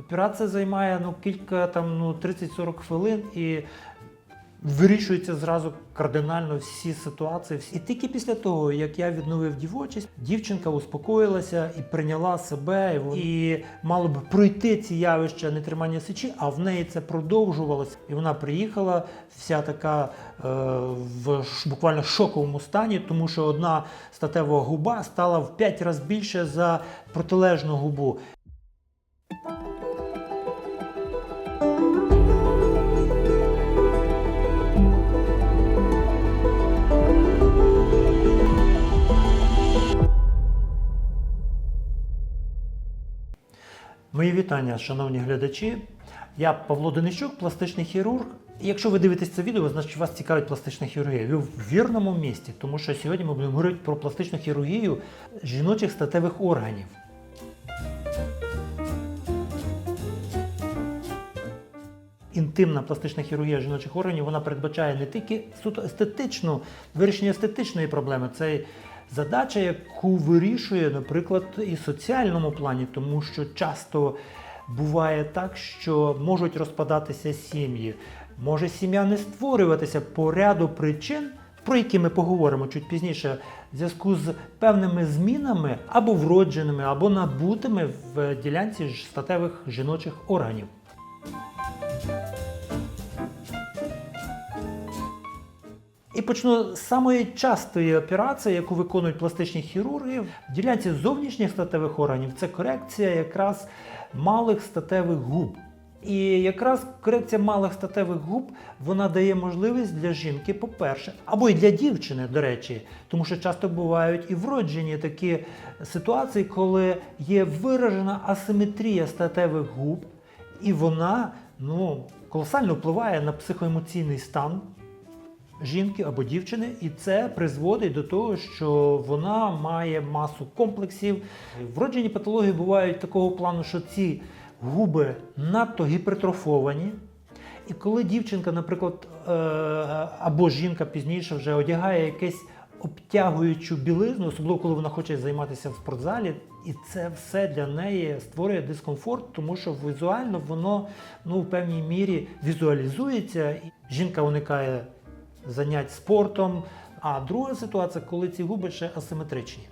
Операція займає ну, кілька там ну, 30-40 хвилин і вирішується зразу кардинально всі ситуації. І тільки після того, як я відновив дівочість, дівчинка успокоїлася і прийняла себе, і, і мало б пройти ці явища нетримання сечі, а в неї це продовжувалося. І вона приїхала вся така е, в буквально шоковому стані, тому що одна статева губа стала в 5 разів більше за протилежну губу. Вітання, шановні глядачі. Я Павло Денищук, пластичний хірург. Якщо ви дивитесь це відео, значить вас цікавить пластична хірургія. Ви в вірному місці, тому що сьогодні ми будемо говорити про пластичну хірургію жіночих статевих органів. Інтимна пластична хірургія жіночих органів вона передбачає не тільки суто естетичну вирішення естетичної проблеми, це задача, яку вирішує, наприклад, і соціальному плані, тому що часто буває так, що можуть розпадатися сім'ї, може сім'я не створюватися по ряду причин. Про які ми поговоримо чуть пізніше, в зв'язку з певними змінами або вродженими, або набутими в ділянці статевих жіночих органів. І почну з самої частої операції, яку виконують пластичні хірурги. В ділянці зовнішніх статевих органів це корекція якраз малих статевих губ. І якраз корекція малих статевих губ вона дає можливість для жінки, по-перше, або й для дівчини, до речі, тому що часто бувають і вроджені такі ситуації, коли є виражена асиметрія статевих губ, і вона ну, колосально впливає на психоемоційний стан жінки або дівчини, і це призводить до того, що вона має масу комплексів. Вроджені патології бувають такого плану, що ці губи надто гіпертрофовані. І коли дівчинка, наприклад, е, або жінка пізніше вже одягає якесь обтягуючу білизну, особливо коли вона хоче займатися в спортзалі, і це все для неї створює дискомфорт, тому що візуально воно ну, в певній мірі візуалізується. Жінка уникає занять спортом. А друга ситуація, коли ці губи ще асиметричні.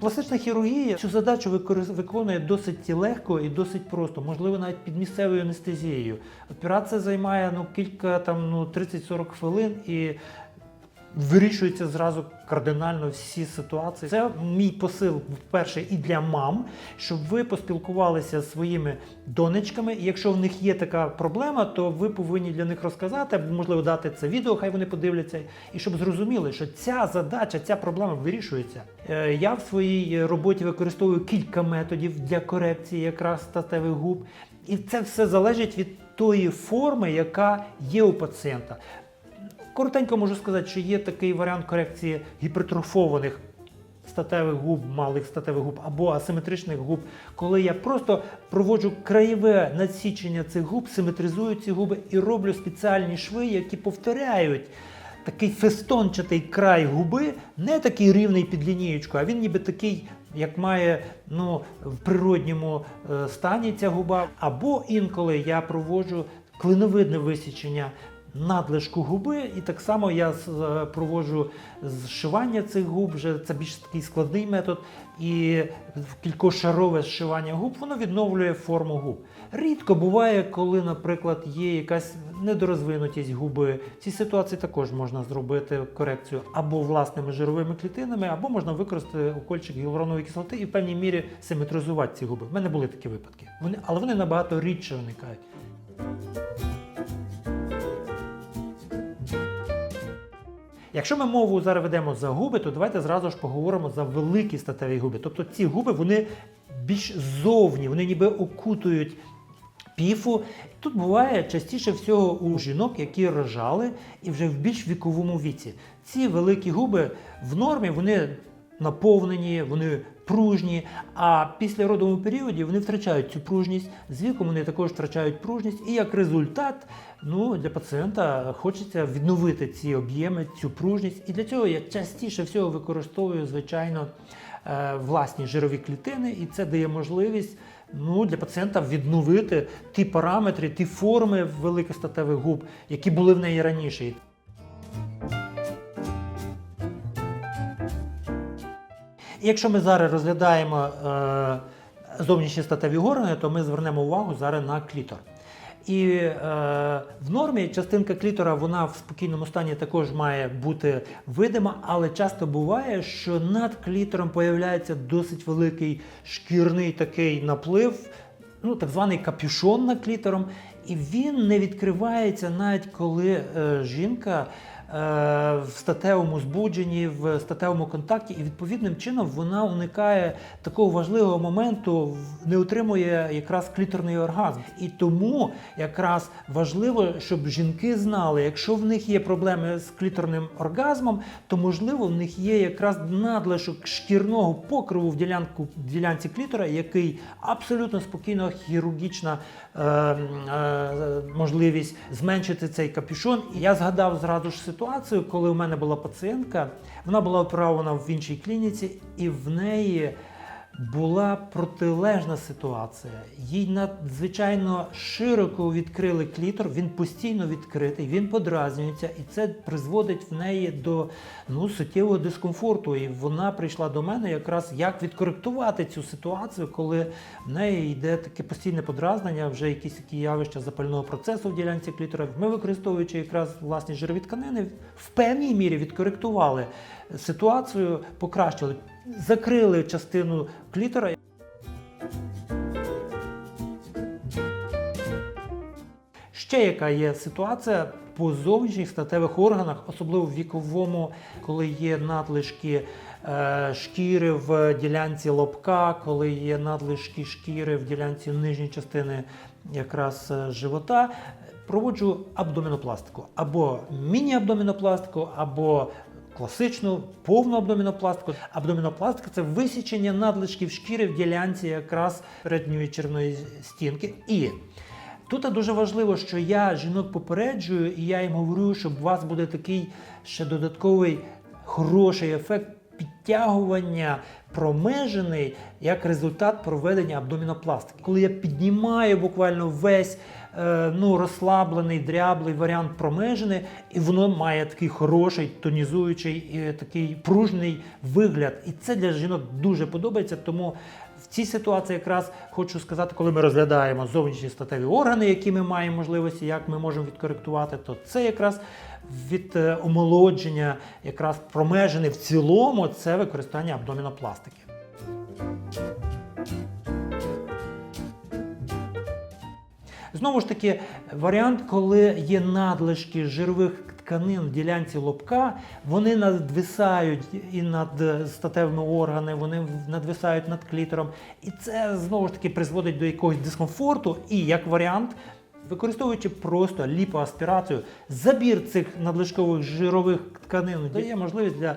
Пластична хірургія цю задачу виконує досить легко і досить просто, можливо, навіть під місцевою анестезією. Операція займає ну, кілька там ну, 30-40 хвилин і вирішується зразу кардинально всі ситуації. Це мій посил перший і для мам, щоб ви поспілкувалися зі своїми донечками. І якщо в них є така проблема, то ви повинні для них розказати, або можливо дати це відео, хай вони подивляться, і щоб зрозуміли, що ця задача, ця проблема вирішується. Е, Я в своїй роботі використовую кілька методів для корекції якраз статевих губ, і це все залежить від тої форми, яка є у пацієнта. Коротенько можу сказати, що є такий варіант корекції гіпертрофованих статевих губ, малих статевих губ або асиметричних губ, коли я просто проводжу краєве надсічення цих губ, симетризую ці губи і роблю спеціальні шви, які повторяють такий фестончатий край губи, не такий рівний під лінієчку, а він ніби такий. Як має ну, в природньому е, стані ця губа, або інколи я проводжу клиновидне висічення надлишку губи, і так само я е, проводжу зшивання цих губ, вже це більш такий складний метод, і кількошарове зшивання губ воно відновлює форму губ. Рідко буває, коли, наприклад, є якась недорозвинутість губи. В цій ситуації також можна зробити корекцію або власними жировими клітинами, або можна використати укольчик гіалуронової кислоти і в певній мірі симетризувати ці губи. В мене були такі випадки. Вони, але вони набагато рідше виникають. Якщо ми мову зараз ведемо за губи, то давайте зразу ж поговоримо за великі статеві губи. Тобто ці губи вони більш зовні, вони ніби окутують піфу. Тут буває частіше всього у жінок, які рожали і вже в більш віковому віці. Ці великі губи в нормі вони наповнені, вони пружні, а після родовому періоді вони втрачають цю пружність. З віком вони також втрачають пружність, і як результат, ну для пацієнта хочеться відновити ці об'єми, цю пружність. І для цього я частіше всього використовую, звичайно, е, власні жирові клітини, і це дає можливість ну, для пацієнта відновити ті параметри, ті форми великих статевих губ, які були в неї раніше. Якщо ми зараз розглядаємо е, зовнішні статеві органи, то ми звернемо увагу зараз на клітор. І е, в нормі частинка клітора вона в спокійному стані також має бути видима, але часто буває, що над клітором появляється досить великий шкірний такий наплив, ну так званий капюшон над клітором, і він не відкривається навіть коли е, жінка в статевому збудженні, в статевому контакті, і відповідним чином вона уникає такого важливого моменту, не отримує якраз кліторний оргазм. І тому якраз важливо, щоб жінки знали, якщо в них є проблеми з кліторним оргазмом, то можливо в них є якраз надлишок шкірного покриву в ділянку в ділянці клітора, який абсолютно спокійно хірургічна е, е, можливість зменшити цей капюшон. І я згадав зразу ж ситуацію, коли у мене була пацієнтка, вона була оперована в іншій клініці, і в неї була протилежна ситуація. Їй надзвичайно широко відкрили клітор, він постійно відкритий, він подразнюється, і це призводить в неї до ну, суттєвого дискомфорту. І вона прийшла до мене якраз як відкоректувати цю ситуацію, коли в неї йде таке постійне подразнення, вже якісь такі явища запального процесу в ділянці клітора. Ми, використовуючи якраз власні жирові тканини, в певній мірі відкоректували ситуацію, покращили, закрили частину клітора. Ще яка є ситуація по зовнішніх статевих органах, особливо в віковому, коли є надлишки е, шкіри в ділянці лобка, коли є надлишки шкіри в ділянці нижньої частини якраз е, живота, проводжу абдомінопластику або міні-абдомінопластику, або класичну повну абдомінопластику. Абдомінопластика це висічення надлишків шкіри в ділянці якраз передньої червної стінки. І Тут дуже важливо, що я жінок попереджую, і я їм говорю, що у вас буде такий ще додатковий хороший ефект підтягування промежений як результат проведення абдомінопластики. Коли я піднімаю буквально весь ну, розслаблений, дряблий варіант промежини, і воно має такий хороший, тонізуючий, е, такий пружний вигляд. І це для жінок дуже подобається, тому в цій ситуації якраз хочу сказати, коли ми розглядаємо зовнішні статеві органи, які ми маємо можливості, як ми можемо відкоректувати, то це якраз від е, омолодження, якраз промежини в цілому, це використання абдомінопластики. Знову ж таки, варіант, коли є надлишки жирових тканин в ділянці лобка, вони надвисають і над статевими органами, вони надвисають над клітором. І це знову ж таки призводить до якогось дискомфорту. І як варіант, використовуючи просто ліпоаспірацію, забір цих надлишкових жирових тканин дає можливість для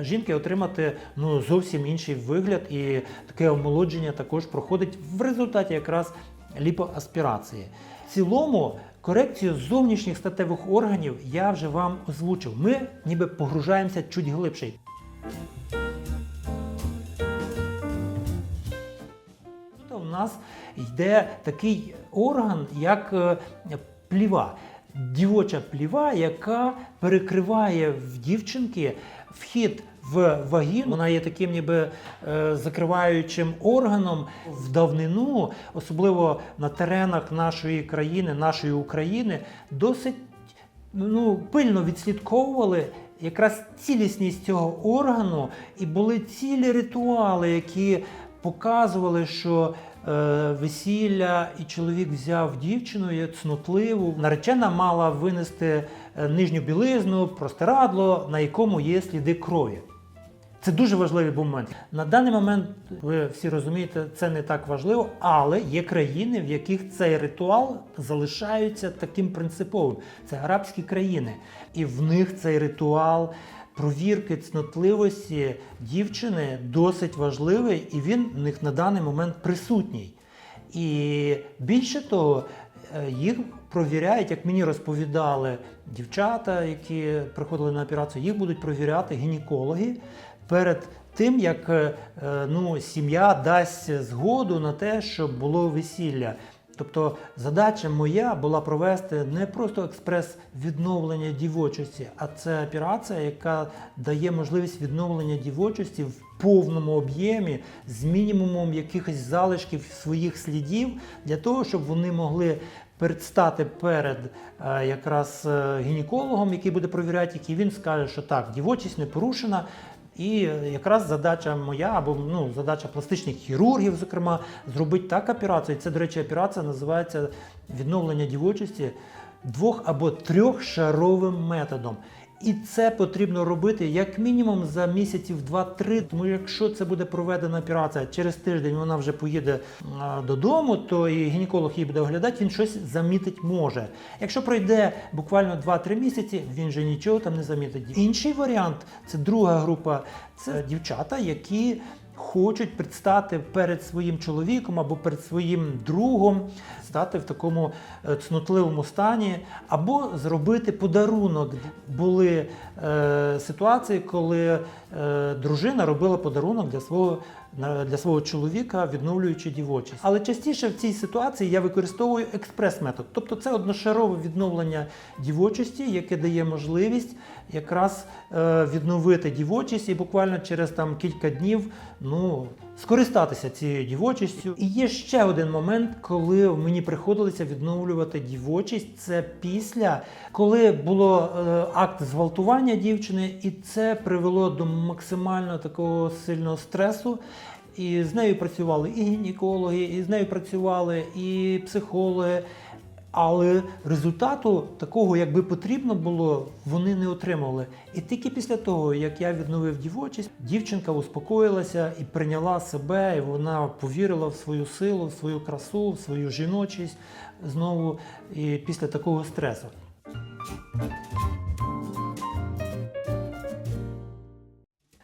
жінки отримати ну, зовсім інший вигляд, і таке омолодження також проходить в результаті якраз ліпоаспірації. В цілому корекцію зовнішніх статевих органів я вже вам озвучив. Ми ніби погружаємося чуть глибше. Тут у нас йде такий орган, як е, пліва. Дівоча пліва, яка перекриває в дівчинки вхід в вагіну. Вона є таким ніби е, закриваючим органом в давнину, особливо на теренах нашої країни, нашої України, досить ну, пильно відслідковували якраз цілісність цього органу, і були цілі ритуали, які показували, що весілля і чоловік взяв дівчину цнотливу. Наречена мала винести е, нижню білизну, простирадло, на якому є сліди крові. Це дуже важливий момент. На даний момент, ви всі розумієте, це не так важливо, але є країни, в яких цей ритуал залишається таким принциповим. Це арабські країни. І в них цей ритуал провірки цнотливості дівчини досить важливий, і він в них на даний момент присутній. І більше того, е, їх провіряють, як мені розповідали дівчата, які приходили на операцію, їх будуть провіряти гінекологи перед тим, як е, е, ну, сім'я дасть згоду на те, щоб було весілля. Тобто задача моя була провести не просто експрес відновлення дівочості, а це операція, яка дає можливість відновлення дівочості в повному об'ємі з мінімумом якихось залишків своїх слідів для того, щоб вони могли предстати перед е, якраз е, гінекологом, який буде провіряти, який він скаже, що так, дівочість не порушена. І якраз задача моя, або ну, задача пластичних хірургів, зокрема, зробити так операцію. Це, до речі, операція називається відновлення дівочості двох або трьохшаровим методом. І це потрібно робити як мінімум за місяців 2-3. Тому якщо це буде проведена операція через тиждень, вона вже поїде додому, то і гінеколог її буде оглядати, він щось замітить може. Якщо пройде буквально 2-3 місяці, він же нічого там не замітить. Інший варіант це друга група, це дівчата, які хочуть предстати перед своїм чоловіком або перед своїм другом, стати в такому е, цнотливому стані, або зробити подарунок. Були е, ситуації, коли е, дружина робила подарунок для свого. На- Для свого чоловіка, відновлюючи дівочість. Але частіше в цій ситуації я використовую експрес-метод. Тобто це одношарове відновлення дівочості, яке дає можливість якраз е, відновити дівочість і буквально через там кілька днів ну, скористатися цією дівочістю. І є ще один момент, коли мені приходилося відновлювати дівочість. Це після, коли було е, акт зґвалтування дівчини, і це привело до максимально такого сильного стресу. І з нею працювали і гінекологи, і з нею працювали і психологи. Але результату такого, як би потрібно було, вони не отримали. І тільки після того, як я відновив дівочість, дівчинка успокоїлася і прийняла себе, і вона повірила в свою силу, в свою красу, в свою жіночість знову і після такого стресу.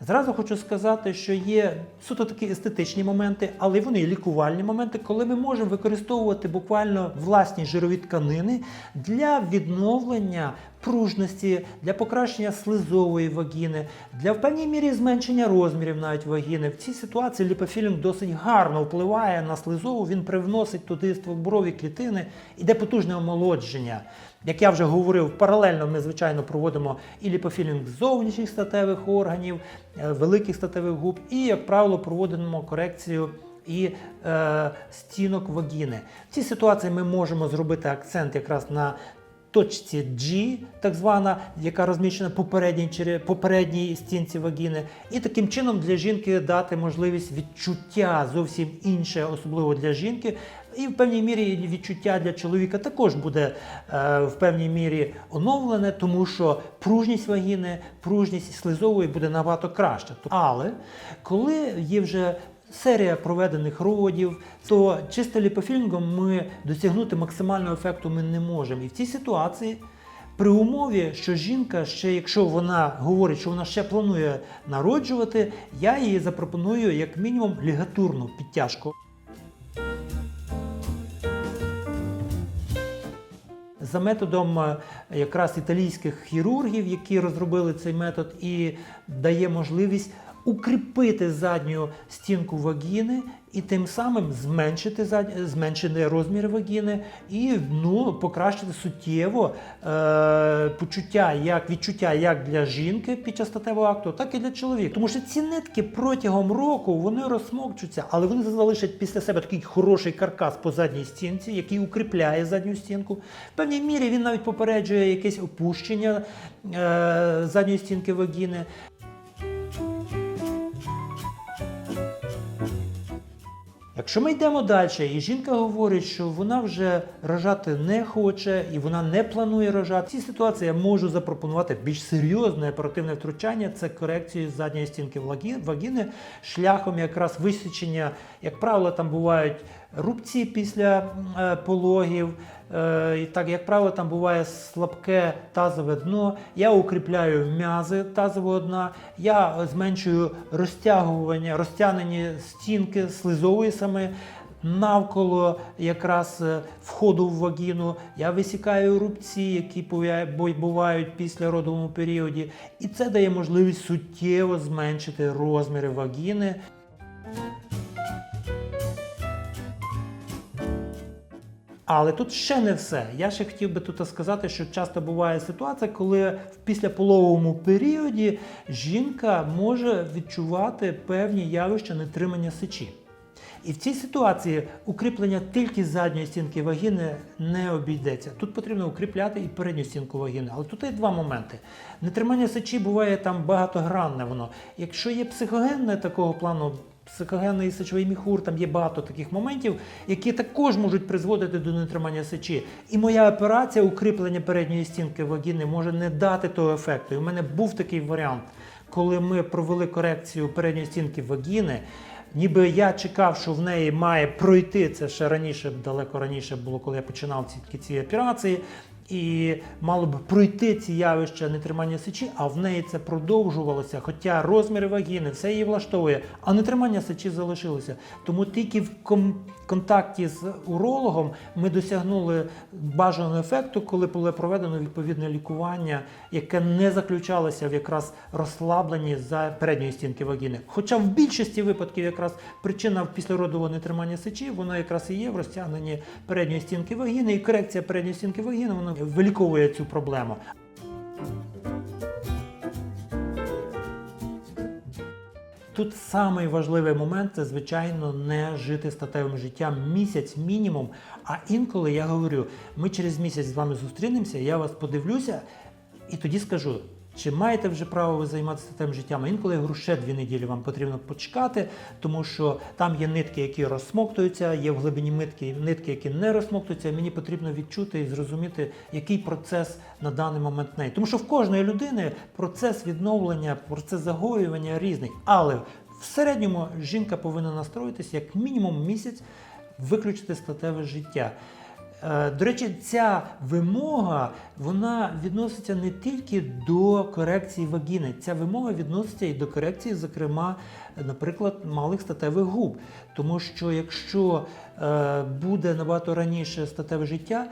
Зразу хочу сказати, що є суто такі естетичні моменти, але вони і лікувальні моменти, коли ми можемо використовувати буквально власні жирові тканини для відновлення пружності, для покращення слизової вагіни, для в певній мірі зменшення розмірів навіть вагіни. В цій ситуації ліпофілінг досить гарно впливає на слизову, він привносить туди ствобурові клітини, іде потужне омолодження. Як я вже говорив, паралельно ми, звичайно, проводимо і ліпофілінг зовнішніх статевих органів, е, великих статевих губ, і, як правило, проводимо корекцію і е, стінок вагіни. В цій ситуації ми можемо зробити акцент якраз на точці G, так звана, яка розміщена попередній, попередній стінці вагіни, і таким чином для жінки дати можливість відчуття зовсім інше, особливо для жінки. І в певній мірі відчуття для чоловіка також буде е, в певній мірі оновлене, тому що пружність вагіни, пружність слизової буде набагато краще. Але коли є вже серія проведених родів, то чисто ліпофілінгом ми досягнути максимального ефекту ми не можемо. І в цій ситуації. При умові, що жінка ще, якщо вона говорить, що вона ще планує народжувати, я їй запропоную як мінімум лігатурну підтяжку. За методом е, якраз італійських хірургів, які розробили цей метод, і дає можливість укріпити задню стінку вагіни і тим самим зменшити, зменшити розмір вагіни і ну, покращити суттєво е, почуття, як відчуття як для жінки під час статевого акту, так і для чоловіка. Тому що ці нитки протягом року вони розсмокчуться, але вони залишать після себе такий хороший каркас по задній стінці, який укріпляє задню стінку. В певній мірі він навіть попереджує якесь опущення е, задньої стінки вагіни. Якщо ми йдемо далі, і жінка говорить, що вона вже рожати не хоче і вона не планує рожати, в цій ситуації я можу запропонувати більш серйозне оперативне втручання це корекцію задньої стінки вагіни шляхом якраз висічення, як правило, там бувають рубці після е, пологів. Е, і так, як правило, там буває слабке тазове дно. Я укріпляю м'язи тазового дна, я зменшую розтягування, розтягнені стінки слизової саме навколо якраз е, входу в вагіну. Я висікаю рубці, які бувають після родовому періоді. І це дає можливість суттєво зменшити розміри вагіни. Але тут ще не все. Я ще хотів би тут сказати, що часто буває ситуація, коли в післяпологовому періоді жінка може відчувати певні явища нетримання сечі. І в цій ситуації укріплення тільки задньої стінки вагіни не обійдеться. Тут потрібно укріпляти і передню стінку вагіни. Але тут є два моменти. Нетримання сечі буває там багатогранне воно. Якщо є психогенне такого плану, психогенний сечовий міхур, там є багато таких моментів, які також можуть призводити до нетримання сечі. І моя операція укріплення передньої стінки вагіни може не дати того ефекту. І в мене був такий варіант, коли ми провели корекцію передньої стінки вагіни. Ніби я чекав, що в неї має пройти це ще раніше, далеко раніше було, коли я починав ці, ці операції. І мало б пройти ці явища нетримання сечі, а в неї це продовжувалося. Хоча розміри вагіни, все її влаштовує, а нетримання сечі залишилося. Тому тільки в контакті з урологом ми досягнули бажаного ефекту, коли було проведено відповідне лікування, яке не заключалося в якраз розслабленні за передньої стінки вагіни. Хоча в більшості випадків якраз причина післяродового нетримання сечі, воно якраз і є в розтягненні передньої стінки вагіни, і корекція передньої стінки вагіни вона виліковує цю проблему. Тут самий важливий момент це, звичайно, не жити статевим життям місяць мінімум. А інколи я говорю, ми через місяць з вами зустрінемося, я вас подивлюся і тоді скажу. Чи маєте вже право ви займатися статевим життям? Інколи я ще дві неділі вам потрібно почекати, тому що там є нитки, які розсмоктуються, є в глибині нитки, нитки, які не розсмоктуються. і Мені потрібно відчути і зрозуміти, який процес на даний момент неї. Тому що в кожної людини процес відновлення, процес загоювання різний. Але в середньому жінка повинна настроїтися як мінімум місяць виключити статеве життя. Е, До речі, ця вимога вона відноситься не тільки до корекції вагіни, ця вимога відноситься і до корекції, зокрема, наприклад, малих статевих губ. Тому що якщо е, буде набагато раніше статеве життя,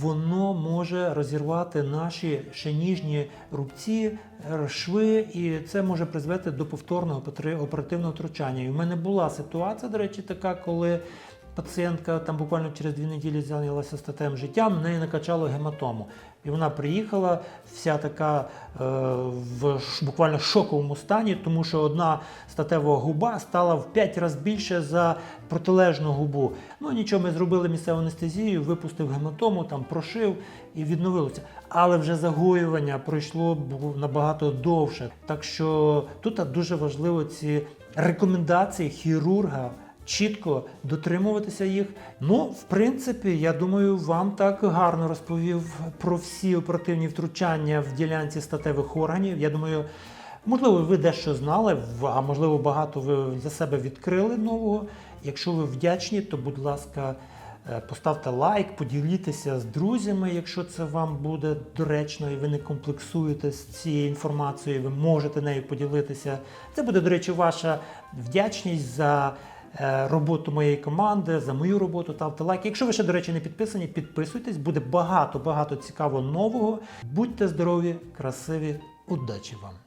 воно може розірвати наші ще ніжні рубці, е, шви, і це може призвести до повторного оперативного втручання. І в мене була ситуація, до речі, така, коли пацієнтка там буквально через дві неділі зайнялася статевим життям, в неї накачало гематому. І вона приїхала вся така е, в буквально шоковому стані, тому що одна статева губа стала в 5 разів більше за протилежну губу. Ну нічого, ми зробили місцеву анестезію, випустив гематому, там прошив і відновилося. Але вже загоювання пройшло набагато довше. Так що тут дуже важливо ці рекомендації хірурга чітко дотримуватися їх. Ну, в принципі, я думаю, вам так гарно розповів про всі оперативні втручання в ділянці статевих органів. Я думаю, можливо, ви дещо знали, а можливо, багато ви для себе відкрили нового. Якщо ви вдячні, то будь ласка. е, Поставте лайк, поділіться з друзями, якщо це вам буде доречно і ви не комплексуєте з цією інформацією, ви можете нею поділитися. Це буде, до речі, ваша вдячність за роботу моєї команди, за мою роботу. Ставте лайк. Якщо ви ще, до речі, не підписані, підписуйтесь, буде багато-багато цікавого нового. Будьте здорові, красиві, удачі вам!